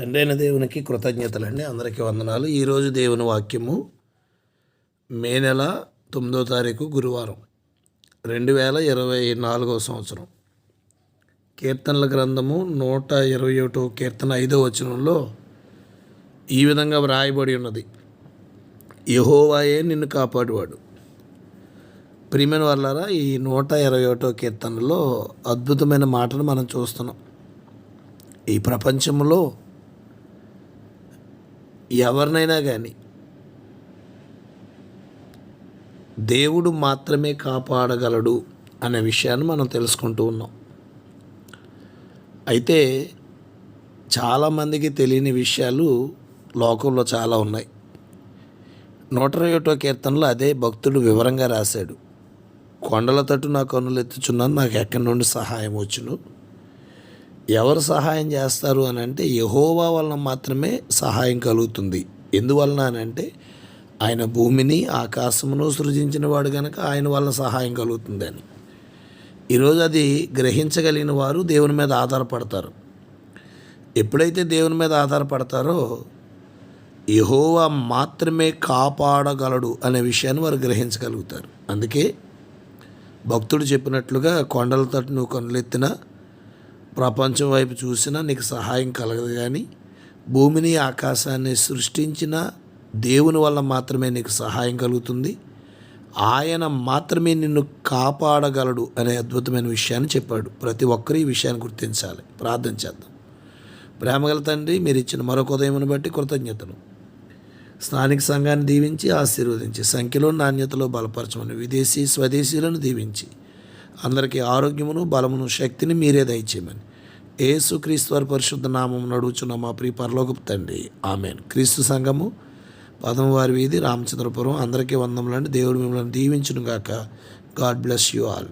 తండ్రైన దేవునికి కృతజ్ఞతలండి. అందరికీ వందనాలు. ఈరోజు దేవుని వాక్యము మే నెల తొమ్మిదో తారీఖు గురువారం రెండు వేల ఇరవై నాలుగవ సంవత్సరం. కీర్తనల గ్రంథము నూట ఇరవై ఒకటో కీర్తన ఐదో వచనంలో ఈ విధంగా వ్రాయబడి ఉన్నది. యహోవాయే నిన్ను కాపాడువాడు. ప్రియమైన వాళ్ళారా ఈ నూట ఇరవై ఒకటో కీర్తనలో అద్భుతమైన మాటను మనం చూస్తున్నాం. ఈ ప్రపంచంలో ఎవరినైనా కానీ దేవుడు మాత్రమే కాపాడగలడు అనే విషయాన్ని మనం తెలుసుకుంటూ ఉన్నాం. అయితే చాలామందికి తెలియని విషయాలు లోకంలో చాలా ఉన్నాయి. నూట ఇరవై ఒకటో కీర్తనలో అదే భక్తుడు వివరంగా రాశాడు. కొండల తట్టు నా కన్నులు ఎత్తుచున్నాను నాకు ఎక్కడి నుండి సహాయం వచ్చును? ఎవరు సహాయం చేస్తారు అని అంటే యహోవా వలన మాత్రమే సహాయం కలుగుతుంది. ఎందువలన అని అంటే ఆయన భూమిని ఆకాశమును సృజించిన వాడు కనుక ఆయన వలన సహాయం కలుగుతుంది అని. ఈరోజు అది గ్రహించగలిగిన వారు దేవుని మీద ఆధారపడతారు. ఎప్పుడైతే దేవుని మీద ఆధారపడతారో యహోవా మాత్రమే కాపాడగలడు అనే విషయాన్ని వారు గ్రహించగలుగుతారు. అందుకే భక్తుడు చెప్పినట్లుగా కొండల తట్టు నువ్వు కొనలెత్తినా ప్రపంచం వైపు చూసినా నీకు సహాయం కలగదు కానీ భూమిని ఆకాశాన్ని సృష్టించిన దేవుని వల్ల మాత్రమే నీకు సహాయం కలుగుతుంది. ఆయన మాత్రమే నిన్ను కాపాడగలడు అనే అద్భుతమైన విషయాన్ని చెప్పాడు. ప్రతి ఒక్కరూ ఈ విషయాన్ని గుర్తించాలి. ప్రార్థన చేద్దాం. ప్రేమగల తండ్రి మీరు ఇచ్చిన మరొక ఉదయమును బట్టి కృతజ్ఞతలు. స్థానిక సంఘాన్ని దీవించి ఆశీర్వదించి సంఖ్యలో నాణ్యతలో బలపరచమని విదేశీ స్వదేశీలను దీవించి. అందరికీ ఆరోగ్యమును బలమును శక్తిని మీరే దయచేయమని. ఏసు క్రీస్తు వారి పరిశుద్ధ నామం నడుచున్న మా ప్రియ పరలోకపు తండ్రి. ఆమెన్. క్రీస్తు సంఘము పదమవారి వీధి రామచంద్రపురం. అందరికీ వందములండి. దేవుడు మిమ్మల్ని దీవించును గాక గాడ్ బ్లెస్ యూ ఆల్.